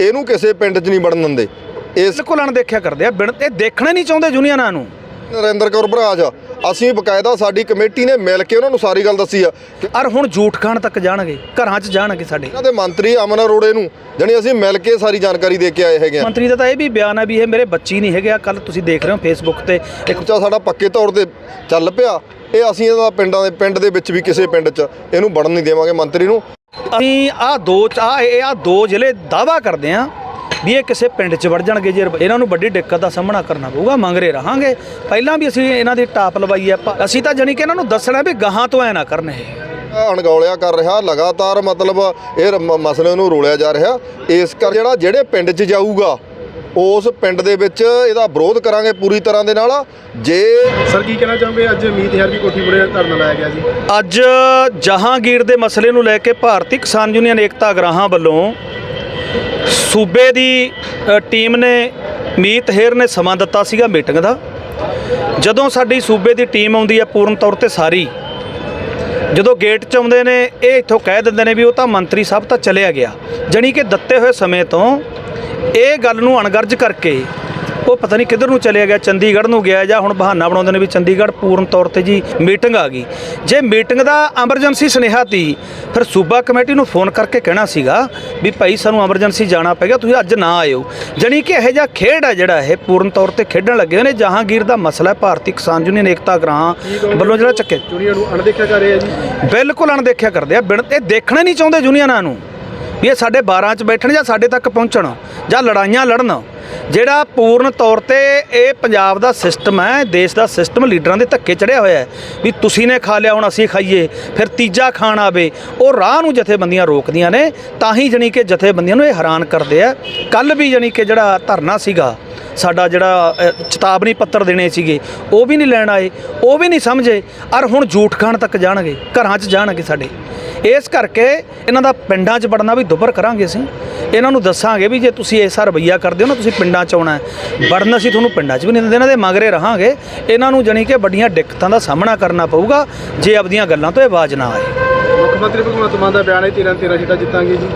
ਇਹਨੂੰ ਕਿਸੇ ਪਿੰਡ 'ਚ ਨਹੀਂ ਵੜਨ ਦਿੰਦੇ। ਇਸ ਬਿਲਕੁਲ ਅਣਦੇਖਿਆ ਕਰਦੇ ਆ ਬਿਨ ਇਹ ਦੇਖਣਾ ਨਹੀਂ ਚਾਹੁੰਦੇ ਯੂਨੀਅਨਾਂ ਨੂੰ। ਨਰਿੰਦਰ ਕੌਰ ਭਰਾਜ ਅਸੀਂ ਬਕਾਇਦਾ ਸਾਡੀ ਕਮੇਟੀ ਨੇ ਮਿਲ ਕੇ ਉਹਨਾਂ ਨੂੰ ਸਾਰੀ ਗੱਲ ਦੱਸੀ ਆ ਕਿ ਔਰ ਹੁਣ ਝੂਠ ਖਾਣ ਤੱਕ ਜਾਣਗੇ ਘਰਾਂ 'ਚ ਜਾਣਗੇ ਸਾਡੇ। ਇਹਨਾਂ ਦੇ ਮੰਤਰੀ ਅਮਨ ਅਰੋੜੇ ਨੂੰ ਜਾਣੀ ਅਸੀਂ ਮਿਲ ਕੇ ਸਾਰੀ ਜਾਣਕਾਰੀ ਦੇ ਕੇ ਆਏ ਹੈਗੇ ਆ। ਮੰਤਰੀ ਦਾ ਤਾਂ ਇਹ ਵੀ ਬਿਆਨ ਹੈ ਵੀ ਇਹ ਮੇਰੇ ਬੱਚੀ ਨਹੀਂ ਹੈਗੇ ਕੱਲ ਤੁਸੀਂ ਦੇਖ ਰਹੇ ਹੋ ਫੇਸਬੁੱਕ ਤੇ ਇੱਕ ਬੱਚਾ ਸਾਡਾ ਪੱਕੇ ਤੌਰ ਤੇ ਚੱਲ ਪਿਆ ਇਹ ਅਸੀਂ ਇਹਦਾ ਪਿੰਡਾਂ ਦੇ ਪਿੰਡ ਦੇ ਵਿੱਚ ਵੀ ਕਿਸੇ ਪਿੰਡ 'ਚ ਇਹਨੂੰ ਵੜਨ ਨਹੀਂ ਦੇਵਾਂਗੇ ਮੰਤਰੀ ਨੂੰ। ਅਸੀਂ ਆ ਦੋ ਆ ਇਹ ਆ ਦੋ ਜ਼ਿਲ੍ਹੇ ਦਾਵਾ ਕਰਦੇ ਆ ਵੀ ਇਹ ਕਿਸੇ ਪਿੰਡ 'ਚ ਵੜ ਜਾਣਗੇ, ਜੇ ਇਹਨਾਂ ਨੂੰ ਵੱਡੀ ਦਿੱਕਤ ਦਾ ਸਾਹਮਣਾ ਕਰਨਾ ਪਊਗਾ, ਮੰਗਰੇ ਰਹਾਂਗੇ। ਪਹਿਲਾਂ ਵੀ ਅਸੀਂ ਇਹਨਾਂ ਦੀ ਟਾਪ ਲਵਾਈ ਹੈ ਅਸੀਂ ਤਾਂ ਜਾਣੀ ਕਿ ਇਹਨਾਂ ਨੂੰ ਦੱਸਣਾ ਵੀ ਗਾਹਾਂ ਤੋਂ ਐ ਨਾ ਕਰਨ ਇਹ ਅਣਗੌਲਿਆ ਕਰ ਰਿਹਾ, ਲਗਾਤਾਰ ਮਤਲਬ ਇਹ ਮ- ਮਸਲੇ ਨੂੰ ਰੋਲਿਆ ਜਾ ਰਿਹਾ। ਇਸ ਕਰ ਜਿਹੜਾ ਜਿਹੜੇ ਪਿੰਡ 'ਚ ਜਾਊਗਾ ਉਸ ਪਿੰਡ ਦੇ ਵਿੱਚ ਇਹਦਾ ਵਿਰੋਧ ਕਰਾਂਗੇ ਪੂਰੀ ਤਰ੍ਹਾਂ ਦੇ ਨਾਲ। ਜੇ ਸਰ ਕੀ ਕਹਿਣਾ ਚਾਹੋਗੇ? ਅੱਜ ਮੀਤ ਹੈਰ ਦੀ ਕੋਠੀ ਬੁੜੇ ਧਰਨਾ ਲਾਇਆ ਗਿਆ ਜੀ ਅੱਜ ਜਹਾਂਗੀਰ ਦੇ ਮਸਲੇ ਨੂੰ ਲੈ ਕੇ ਭਾਰਤੀ ਕਿਸਾਨ ਯੂਨੀਅਨ ਏਕਤਾ ਗਰਾਹਾਂ ਵੱਲੋਂ ਸੂਬੇ ਦੀ ਟੀਮ ਨੇ ਮੀਤ ਹੇਰ ਨੇ ਸਮਾਂ ਦਿੱਤਾ ਸੀਗਾ ਮੀਟਿੰਗ ਦਾ। ਜਦੋਂ ਸਾਡੀ ਸੂਬੇ ਦੀ ਟੀਮ ਆਉਂਦੀ ਹੈ ਪੂਰਨ ਤੌਰ ਤੇ ਸਾਰੀ ਜਦੋਂ ਗੇਟ 'ਚ ਆਉਂਦੇ ਨੇ ਇਹ ਇੱਥੋਂ ਕਹਿ ਦਿੰਦੇ ਨੇ ਵੀ ਉਹ ਤਾਂ ਮੰਤਰੀ ਸਾਹਿਬ ਤਾਂ ਚਲਿਆ ਗਿਆ। ਜਣੀ ਕਿ ਦਿੱਤੇ ਹੋਏ ਸਮੇਂ ਤੋਂ ਇਹ ਗੱਲ ਨੂੰ ਅਣਗਰਜ ਕਰਕੇ ਉਹ ਪਤਾ ਨਹੀਂ ਕਿੱਧਰ ਨੂੰ ਚਲਿਆ ਗਿਆ ਚੰਡੀਗੜ੍ਹ ਨੂੰ ਗਿਆ ਜਾਂ ਹੁਣ ਬਹਾਨਾ ਬਣਾਉਂਦੇ ਨੇ ਵੀ ਚੰਡੀਗੜ੍ਹ ਪੂਰਨ ਤੌਰ ਤੇ ਜੀ ਮੀਟਿੰਗ ਆ ਗਈ। ਜੇ ਮੀਟਿੰਗ ਦਾ ਐਮਰਜੈਂਸੀ ਸੁਨੇਹਾ ਤੀ ਫਿਰ ਸੂਬਾ ਕਮੇਟੀ ਨੂੰ ਫੋਨ ਕਰਕੇ ਕਹਿਣਾ ਸੀਗਾ ਵੀ ਭਾਈ ਸਾਨੂੰ ਐਮਰਜੈਂਸੀ ਜਾਣਾ ਪੈਗਾ ਤੁਸੀਂ ਅੱਜ ਨਾ ਆਇਓ। ਜਣੀ ਕਿ ਇਹੋ ਜਿਹਾ ਖੇਡ ਹੈ ਜਿਹੜਾ ਇਹ ਪੂਰਨ ਤੌਰ ਤੇ ਖੇਡਣ ਲੱਗੇ ਹੋਏ ਨੇ ਜਹਾਂਗੀਰ ਦਾ ਮਸਲਾ ਹੈ ਭਾਰਤੀ ਕਿਸਾਨ ਯੂਨੀਅਨ ਏਕਤਾ ਗ੍ਰਾਂ ਵੱਲੋਂ ਜਿਹੜਾ ਚੱਕੇ। ਜੁਨੀਅਰ ਨੂੰ ਅਣਦੇਖਿਆ ਕਰ ਰਿਹਾ ਜੀ। ਬਿਲਕੁਲ ਅਣਦੇਖਿਆ ਕਰਦੇ ਆ ਬਿਨ ਇਹ ਦੇਖਣਾ ਨਹੀਂ ਚਾਹੁੰਦੇ ਯੂਨੀਅਨਾਂ ਨੂੰ। ਵੀ ਇਹ ਸਾਡੇ 12 ਚ ਬੈਠਣ ਜਾਂ ਸਾਡੇ ਤੱਕ ਪਹੁੰਚਣ ਜਾਂ ਲੜਾਈਆਂ ਲੜਨ, ਜਿਹੜਾ ਪੂਰਨ ਤੌਰ ਤੇ ਇਹ ਪੰਜਾਬ ਦਾ ਸਿਸਟਮ ਹੈ, ਦੇਸ਼ ਦਾ ਸਿਸਟਮ ਲੀਡਰਾਂ ਦੇ ਧੱਕੇ ਚੜਿਆ ਹੋਇਆ ਹੈ ਵੀ ਤੁਸੀਂ ਨੇ ਖਾ ਲਿਆ, ਹੁਣ ਅਸੀਂ ਖਾਈਏ, ਫਿਰ ਤੀਜਾ ਖਾਣ ਆਵੇ, ਉਹ ਰਾਹ ਨੂੰ ਜਥੇਬੰਦੀਆਂ ਰੋਕਦੀਆਂ ਨੇ, ਤਾਂ ਹੀ ਜਣੀ ਕਿ ਜਥੇਬੰਦੀਆਂ ਨੂੰ ਇਹ ਹੈਰਾਨ ਕਰਦੇ ਆ। ਕੱਲ ਵੀ ਜਣੀ ਕਿ ਜਿਹੜਾ ਧਰਨਾ ਸੀਗਾ, ਸਾਡਾ ਜਿਹੜਾ ਚੇਤਾਵਨੀ ਪੱਤਰ ਦੇਣੇ ਸੀਗੇ, ਉਹ ਵੀ ਨਹੀਂ ਲੈਣ ਆਏ, ਉਹ ਵੀ ਨਹੀਂ ਸਮਝੇ ਔਰ ਹੁਣ ਝੂਠ ਖਾਣ ਤੱਕ ਜਾਣਗੇ, ਘਰਾਂ 'ਚ ਜਾਣਗੇ ਸਾਡੇ। ਇਸ ਕਰਕੇ ਇਹਨਾਂ ਦਾ ਪਿੰਡਾਂ 'ਚ ਵੜਨਾ ਵੀ ਦੁੱਬਰ ਕਰਾਂਗੇ ਅਸੀਂ। ਇਹਨਾਂ ਨੂੰ ਦੱਸਾਂਗੇ ਵੀ ਜੇ ਤੁਸੀਂ ਇਸ ਰਵੱਈਆ ਕਰਦੇ ਹੋ ਨਾ, ਤੁਸੀਂ ਪਿੰਡਾਂ 'ਚ ਆਉਣਾ ਹੈ। ਵੜਨ ਅਸੀਂ ਤੁਹਾਨੂੰ ਪਿੰਡਾਂ 'ਚ ਵੀ ਨਹੀਂ ਦਿੰਦੇ, ਇਹਨਾਂ ਦੇ ਮਗਰੇ ਰਹਾਂਗੇ। ਇਹਨਾਂ ਨੂੰ ਜਾਣੀ ਕਿ ਵੱਡੀਆਂ ਦਿੱਕਤਾਂ ਦਾ ਸਾਹਮਣਾ ਕਰਨਾ ਪਊਗਾ, ਜੇ ਆਪਦੀਆਂ ਗੱਲਾਂ ਤੋਂ ਇਹ ਆਵਾਜ਼ ਨਾ ਆਏ। ਮੁੱਖ ਮੰਤਰੀ ਭਗਵੰਤ ਮਾਨ ਦਾ ਬਿਆਨ ਹੈ 13 13 ਸੀਟਾਂ ਜਿੱਤਾਂਗੇ ਜੀ।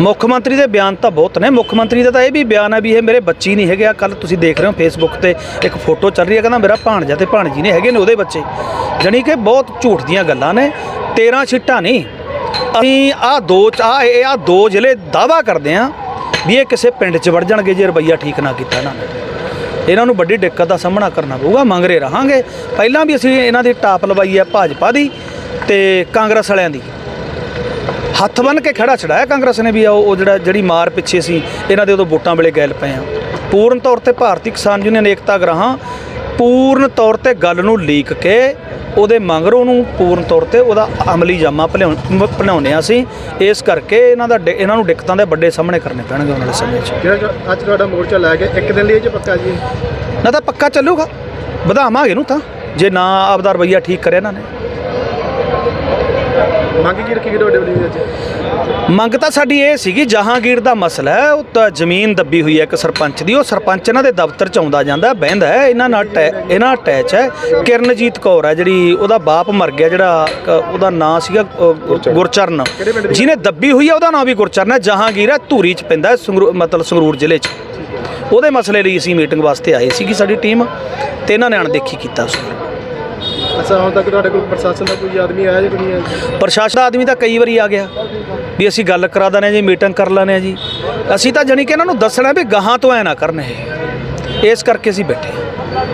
ਮੁੱਖ ਮੰਤਰੀ ਦੇ ਬਿਆਨ ਤਾਂ ਬਹੁਤ ਨੇ। ਮੁੱਖ ਮੰਤਰੀ ਦਾ ਤਾਂ ਇਹ ਵੀ ਬਿਆਨ ਹੈ ਵੀ ਇਹ ਮੇਰੇ ਬੱਚੇ ਨਹੀਂ ਹੈਗੇ। ਆ ਕੱਲ ਤੁਸੀਂ ਦੇਖ ਰਹੇ ਹੋ ਫੇਸਬੁੱਕ ਤੇ ਇੱਕ ਫੋਟੋ ਚੱਲ ਰਹੀ ਹੈ। ਕਹਿੰਦਾ ਮੇਰਾ ਭਾਣਜਾ ਤੇ ਭਾਣਜੀ ਨੇ ਹੈਗੇ ਨੇ ਉਹਦੇ ਬੱਚੇ। ਜਾਣੀ ਕਿ ਬਹੁਤ ਝੂਠ ਦੀਆਂ ਗੱਲਾਂ ਨੇ। 13 ਸੀਟਾਂ ਨਹੀਂ। ਅਸੀਂ ਆ ਦੋ ਆ ਇਹ ਆ ਦੋ ਜ਼ਿਲ੍ਹੇ ਦਾਵਾ ਕਰਦੇ ਆ ਵੀ ਇਹ ਕਿਸੇ ਪਿੰਡ 'ਚ ਵੜ ਜਾਣਗੇ ਜੇ ਰਵੱਈਆ ਠੀਕ ਨਾ ਕੀਤਾ ਇਹਨਾਂ ਨੇ। ਇਹਨਾਂ ਨੂੰ ਵੱਡੀ ਦਿੱਕਤ ਦਾ ਸਾਹਮਣਾ ਕਰਨਾ ਪਊਗਾ। ਮੰਗ ਰਹੇ ਰਹਾਂਗੇ। ਪਹਿਲਾਂ ਵੀ ਅਸੀਂ ਇਹਨਾਂ ਦੀ ਟਾਪ ਲਵਾਈ ਹੈ ਭਾਜਪਾ ਦੀ। ਤੇ ਕਾਂਗਰਸ ਵਾਲਿਆਂ ਦੀ। ਹੱਥ ਬੰਨ ਕੇ ਖੜਾ ਛੜਾਇਆ ਕਾਂਗਰਸ ਨੇ ਵੀ ਉਹ ਉਹ ਜਿਹੜਾ ਜਿਹੜੀ ਮਾਰ ਪਿੱਛੇ ਸੀ ਇਹਨਾਂ ਦੇ ਉਦੋਂ ਵੋਟਾਂ ਵੇਲੇ ਗੈਲ ਪਏ ਆ। ਪੂਰਨ ਤੌਰ ਤੇ ਭਾਰਤੀ ਕਿਸਾਨ ਯੂਨੀਅਨ ਏਕਤਾ ਗ੍ਰਾਹਾਂ ਪੂਰਨ ਤੌਰ ਤੇ ਗੱਲ ਨੂੰ ਲੀਕ ਕੇ ਉਹਦੇ ਮੰਗਰੋਂ ਨੂੰ ਪੂਰਨ ਤੌਰ ਤੇ ਉਹਦਾ ਅਮਲੀ ਜਾਮਾ ਬਣਾਉਂਦੇ ਆ ਅਸੀਂ। ਇਸ ਕਰਕੇ ਇਹਨਾਂ ਦਾ ਇਹਨਾਂ ਨੂੰ ਦਿੱਕਤਾਂ ਦੇ ਵੱਡੇ ਸਾਹਮਣੇ ਕਰਨੇ ਪੈਣਗੇ ਆਉਣ ਵਾਲੇ ਸਮੇਂ 'ਚ। ਅੱਜ ਤੁਹਾਡਾ ਮੋਰਚਾ ਲਾਇਆ ਗਿਆ ਇੱਕ ਦਿਨ ਲਈ ਇਹ 'ਚ ਪੱਕਾ ਜੀ? ਨਾ ਤਾਂ ਪੱਕਾ ਚੱਲੂਗਾ। ਵਧਾਵਾਂਗੇ ਇਹਨੂੰ ਤਾਂ। ਜੇ ਨਾ ਆਪਦਾ ਰਵੱਈਆ ਠੀਕ ਕਰਿਆ ਇਹਨਾਂ ਨੇ। ਮੰਗ ਕੀ ਰੱਖੀ ਗਈ ਤੁਹਾਡੇ ਵੱਲੋਂ ਅੱਜ? ਮੰਗ ਤਾਂ ਸਾਡੀ ਇਹ ਸੀਗੀ ਜਹਾਂਗੀਰ ਦਾ ਮਸਲਾ ਹੈ ਉਹ ਤਾਂ ਜ਼ਮੀਨ ਦੱਬੀ ਹੋਈ ਹੈ ਇੱਕ ਸਰਪੰਚ ਦੀ ਉਹ ਸਰਪੰਚ ਇਹਨਾਂ ਦੇ ਦਫ਼ਤਰ ਚ ਆਉਂਦਾ ਜਾਂਦਾ ਬਹਿੰਦਾ ਹੈ ਇਹਨਾਂ ਨਾਲ ਇਹਨਾਂ ਅਟੈਚ ਹੈ ਕਿਰਨਜੀਤ ਕੌਰ ਹੈ ਜਿਹੜੀ ਉਹਦਾ ਬਾਪ ਮਰ ਗਿਆ ਜਿਹੜਾ ਉਹਦਾ ਨਾਂ ਸੀਗਾ ਗੁਰਚਰਨ। ਜਿਹਨੇ ਦੱਬੀ ਹੋਈ ਹੈ ਉਹਦਾ ਨਾਂ ਵੀ ਗੁਰਚਰਨ ਹੈ ਜਹਾਂਗੀਰ ਹੈ ਧੂਰੀ ਚ ਪੈਂਦਾ ਮਤਲਬ ਸੰਗਰੂਰ ਜ਼ਿਲ੍ਹੇ ਚ। ਉਹਦੇ ਮਸਲੇ ਲਈ ਅਸੀਂ ਮੀਟਿੰਗ ਵਾਸਤੇ ਆਏ ਸੀਗੀ ਸਾਡੀ ਟੀਮ ਤੇ ਇਹਨਾਂ ਨੇ ਅਣਦੇਖੀ ਕੀਤਾ ਉਸ ਨੂੰ ਅੱਛਾ ਹੁਣ ਤੱਕ ਤੁਹਾਡੇ ਕੋਲ ਪ੍ਰਸ਼ਾਸਨ ਦਾ ਕੋਈ ਆਦਮੀ ਆਇਆ ਜਾਂ ਕੋਈ ਨਹੀਂ ਆਇਆ? ਪ੍ਰਸ਼ਾਸਨ ਦਾ ਆਦਮੀ ਤਾਂ ਕਈ ਵਾਰੀ ਆ ਗਿਆ ਵੀ ਅਸੀਂ ਗੱਲ ਕਰਾ ਦਨੇ ਜੀ ਮੀਟਿੰਗ ਕਰ ਲੈਣੇ ਆ ਜੀ। ਅਸੀਂ ਤਾਂ ਜਾਣੀ ਕਿ ਇਹਨਾਂ ਨੂੰ ਦੱਸਣਾ ਵੀ ਗਾਹਾਂ ਤੋਂ ਐ ਨਾ ਕਰਨ ਇਹ। ਇਸ ਕਰਕੇ ਅਸੀਂ ਬੈਠੇ ਹਾਂ।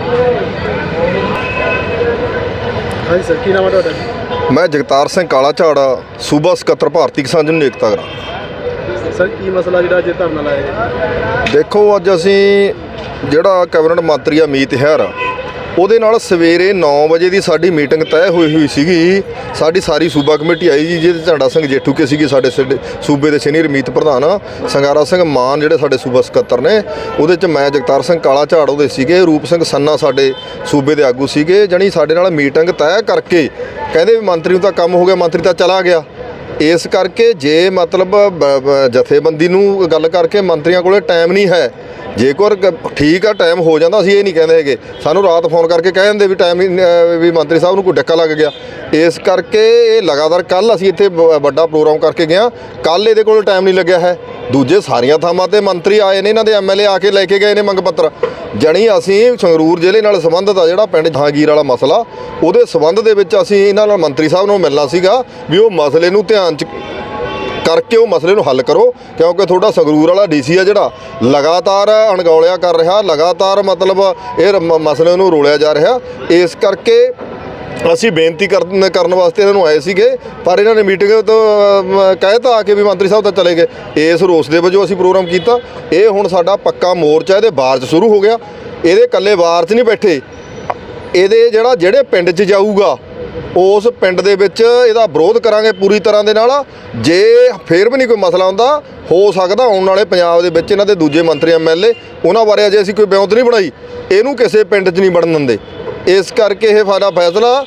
ਹਾਂਜੀ ਸਰ ਕੀ ਨਾਮ ਹੈ ਤੁਹਾਡਾ? ਮੈਂ ਜਗਤਾਰ ਸਿੰਘ ਕਾਲਾ ਝਾੜ ਸੂਬਾ ਸਕੱਤਰ ਭਾਰਤੀ ਕਿਸਾਨ ਯੂਨੀਅਨ ਏਕਤਾ ਗ੍ਰਾਮ। ਸਰ ਕੀ ਮਸਲਾ ਜਿਹੜਾ ਅੱਜ ਧਰਨਾ ਲਾਇਆ ਗਿਆ? ਦੇਖੋ ਅੱਜ ਅਸੀਂ ਜਿਹੜਾ ਕੈਬਨਿਟ ਮੰਤਰੀ ਆ ਮੀਤ ਹੈਰ ਉਹਦੇ ਨਾਲ ਸਵੇਰੇ 9 ਵਜੇ ਦੀ ਸਾਡੀ ਮੀਟਿੰਗ ਤੈਅ ਹੋਈ ਹੋਈ ਸੀਗੀ। ਸਾਡੀ ਸਾਰੀ ਸੂਬਾ ਕਮੇਟੀ ਆਈ ਜੀ, ਜਿਹਦੇ ਝੰਡਾ ਸਿੰਘ ਜੇਠੂ ਕੇ ਸੀਗੇ, ਸਾਡੇ ਸਾਡੇ, ਸੂਬੇ ਦੇ ਸੀਨੀਅਰ ਮੀਤ ਪ੍ਰਧਾਨ, ਸੰਗਾਰਾ ਸਿੰਘ ਮਾਨ ਜਿਹੜੇ ਸਾਡੇ ਸੂਬਾ ਸਕੱਤਰ ਨੇ, ਉਹਦੇ 'ਚ ਮੈਂ ਜਗਤਾਰ ਸਿੰਘ ਕਾਲਾ ਝਾੜ ਉਹਦੇ ਸੀਗੇ, ਰੂਪ ਸਿੰਘ ਸੰਨਾ ਸਾਡੇ ਸੂਬੇ ਦੇ ਆਗੂ ਸੀਗੇ, ਜਣੀ ਸਾਡੇ ਨਾਲ ਮੀਟਿੰਗ ਤੈਅ ਕਰਕੇ ਕਹਿੰਦੇ ਵੀ ਮੰਤਰੀ ਨੂੰ ਤਾਂ ਕੰਮ ਹੋ ਗਿਆ, ਮੰਤਰੀ ਤਾਂ ਚਲਾ ਗਿਆ। ਇਸ ਕਰਕੇ ਜੇ ਮਤਲਬ ਜਥੇਬੰਦੀ ਨੂੰ ਗੱਲ ਕਰਕੇ ਮੰਤਰੀਆਂ ਕੋਲੇ ਟਾਈਮ ਨਹੀਂ ਹੈ ਜੇਕਰ ਕ- ਠੀਕ ਆ ਟਾਈਮ ਹੋ ਜਾਂਦਾ, ਅਸੀਂ ਇਹ ਨਹੀਂ ਕਹਿੰਦੇ ਹੈਗੇ। ਸਾਨੂੰ ਰਾਤ ਫੋਨ ਕਰਕੇ ਕਹਿ ਦਿੰਦੇ ਵੀ ਟਾਈਮ ਵੀ ਮੰਤਰੀ ਸਾਹਿਬ ਨੂੰ ਕੋਈ ਡੱਕਾ ਲੱਗ ਗਿਆ। ਇਸ ਕਰਕੇ ਇਹ ਲਗਾਤਾਰ ਕੱਲ ਅਸੀਂ ਇੱਥੇ ਬ- ਵੱਡਾ ਪ੍ਰੋਗਰਾਮ ਕਰਕੇ ਗਏ ਹਾਂ। ਕੱਲ ਇਹਦੇ ਕੋਲ ਟਾਈਮ ਨਹੀਂ ਲੱਗਿਆ ਹੈ। ਦੂਜੇ ਸਾਰੀਆਂ ਥਾਵਾਂ ਤੇ ਮੰਤਰੀ ਆਏ ਨੇ, ਇਹਨਾਂ ਦੇ ਐਮਐਲਏ ਆ ਕੇ ਲੈ ਕੇ ਗਏ ਨੇ ਮੰਗ ਪੱਤਰ। ਜਣੀ ਅਸੀਂ ਸੰਗਰੂਰ ਜ਼ਿਲ੍ਹੇ ਨਾਲ ਸੰਬੰਧਿਤ ਆ, ਜਿਹੜਾ ਪਿੰਡ ਜਹਾਂਗੀਰ ਵਾਲਾ ਮਸਲਾ, ਉਹਦੇ ਸੰਬੰਧ ਦੇ ਵਿੱਚ ਅਸੀਂ ਇਹਨਾਂ ਨਾਲ ਮੰਤਰੀ ਸਾਹਿਬ ਨੂੰ ਮਿਲਣਾ ਸੀਗਾ, ਵੀ ਉਹ ਮਸਲੇ ਨੂੰ ਧਿਆਨ ਚ ਕਰਕੇ ਉਹ ਮਸਲੇ ਨੂੰ ਹੱਲ ਕਰੋ ਕਿਉਂਕਿ ਤੁਹਾਡਾ ਸੰਗਰੂਰ ਵਾਲਾ ਡੀਸੀ ਆ ਜਿਹੜਾ ਲਗਾਤਾਰ ਅਣਗੌਲਿਆ ਕਰ ਰਿਹਾ ਲਗਾਤਾਰ ਮਤਲਬ ਇਹ ਰ- ਮਸਲੇ ਨੂੰ ਰੋਲਿਆ ਜਾ ਰਿਹਾ। ਇਸ ਕਰਕੇ ਅਸੀਂ ਬੇਨਤੀ ਕਰਨ ਕਰਨ ਵਾਸਤੇ ਇਹਨਾਂ ਨੂੰ ਆਏ ਸੀਗੇ ਪਰ ਇਹਨਾਂ ਨੇ ਮੀਟਿੰਗ ਤੋਂ ਅਮ, ਕਹਿਤਾ ਆ ਕੇ ਵੀ ਮੰਤਰੀ ਸਾਹਿਬ ਤਾਂ ਚਲੇ ਗਏ। ਇਸ ਰੋਸ ਦੇ ਵਜੋਂ ਅਸੀਂ ਪ੍ਰੋਗਰਾਮ ਕੀਤਾ। ਇਹ ਹੁਣ ਸਾਡਾ ਪੱਕਾ ਮੋਰਚਾ ਇਹਦੇ ਬਾਹਰ 'ਚ ਸ਼ੁਰੂ ਹੋ ਗਿਆ। ਇਹਦੇ ਇਕੱਲੇ ਬਾਹਰ 'ਚ ਨਹੀਂ ਬੈਠੇ। ਇਹਦੇ ਜਿਹੜਾ ਜਿਹੜੇ ਪਿੰਡ 'ਚ ਜਾਊਗਾ ਉਸ ਪਿੰਡ ਦੇ ਵਿੱਚ ਇਹਦਾ ਵਿਰੋਧ ਕਰਾਂਗੇ ਪੂਰੀ ਤਰ੍ਹਾਂ ਦੇ ਨਾਲ। ਜੇ ਫੇਰ ਵੀ ਨਹੀਂ ਕੋਈ ਮਸਲਾ ਹੁੰਦਾ ਹੋ ਸਕਦਾ ਆਉਣ ਵਾਲੇ ਪੰਜਾਬ ਦੇ ਵਿੱਚ ਇਹਨਾਂ ਦੇ ਦੂਜੇ ਮੰਤਰੀ ਐਮਐਲਏ ਉਹਨਾਂ ਬਾਰੇ ਅਜੇ ਅਸੀਂ ਕੋਈ ਬਿਉਂਤ ਨਹੀਂ ਬਣਾਈ। ਇਹਨੂੰ ਕਿਸੇ ਪਿੰਡ 'ਚ ਨਹੀਂ ਵੜਨ ਦਿੰਦੇ। ਇਸ ਕਰਕੇ ਇਹ ਸਾਡਾ ਫੈਸਲਾ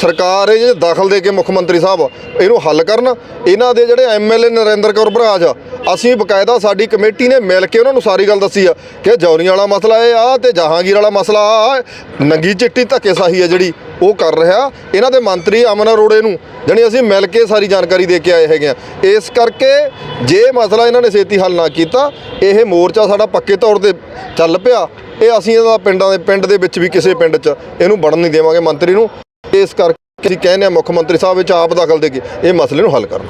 ਸਰਕਾਰ ਇਹ ਜੇ ਦਖਲ ਦੇ ਕੇ ਮੁੱਖ ਮੰਤਰੀ ਸਾਹਿਬ ਇਹਨੂੰ ਹੱਲ ਕਰਨ। ਇਹਨਾਂ ਦੇ ਜਿਹੜੇ ਐਮਐਲਏ ਨਰਿੰਦਰ ਕੌਰ ਭਰਾਜ ਆ, ਅਸੀਂ ਬਕਾਇਦਾ ਸਾਡੀ ਕਮੇਟੀ ਨੇ ਮਿਲ ਕੇ ਉਹਨਾਂ ਨੂੰ ਸਾਰੀ ਗੱਲ ਦੱਸੀ ਆ ਕਿ ਜੌਨੀਆਂ ਵਾਲਾ ਮਸਲਾ ਇਹ ਆ ਤੇ ਜਹਾਂਗੀਰ ਵਾਲਾ ਮਸਲਾ ਆ। ਨੰਗੀ ਚਿੱਟੀ ਧੱਕੇਸ਼ਾਹੀ ਆ ਜਿਹੜੀ। ਉਹ ਕਰ ਰਿਹਾ ਇਹਨਾਂ ਦੇ ਮੰਤਰੀ ਅਮਨ ਅਰੋੜੇ ਨੂੰ, ਜਾਣੀ ਅਸੀਂ ਮਿਲ ਕੇ ਸਾਰੀ ਜਾਣਕਾਰੀ ਦੇ ਕੇ ਆਏ ਹੈਗੇ ਆ ਇਸ ਕਰਕੇ ਜੇ ਮਸਲਾ ਇਹਨਾਂ ਨੇ ਛੇਤੀ ਹੱਲ ਨਾ ਕੀਤਾ, ਇਹ ਮੋਰਚਾ ਸਾਡਾ ਪੱਕੇ ਤੌਰ ਤੇ ਚੱਲ ਪਿਆ। ਇਹ ਅਸੀਂ ਇਹਦਾ ਪਿੰਡਾਂ ਦੇ ਪਿੰਡ ਦੇ ਵਿੱਚ ਵੀ ਕਿਸੇ ਪਿੰਡ 'ਚ ਇਹਨੂੰ ਵੜਨ ਨਹੀਂ ਦੇਵਾਂਗੇ ਮੰਤਰੀ ਨੂੰ। ਇਸ ਕਰਕੇ ਅਸੀਂ ਕਹਿੰਦੇ ਆ ਮੁੱਖ ਮੰਤਰੀ ਸਾਹਿਬ ਵਿੱਚ ਆਪ ਦਖਲ ਦੇ ਕੇ ਇਹ ਮਸਲੇ ਨੂੰ ਹੱਲ ਕਰਨ।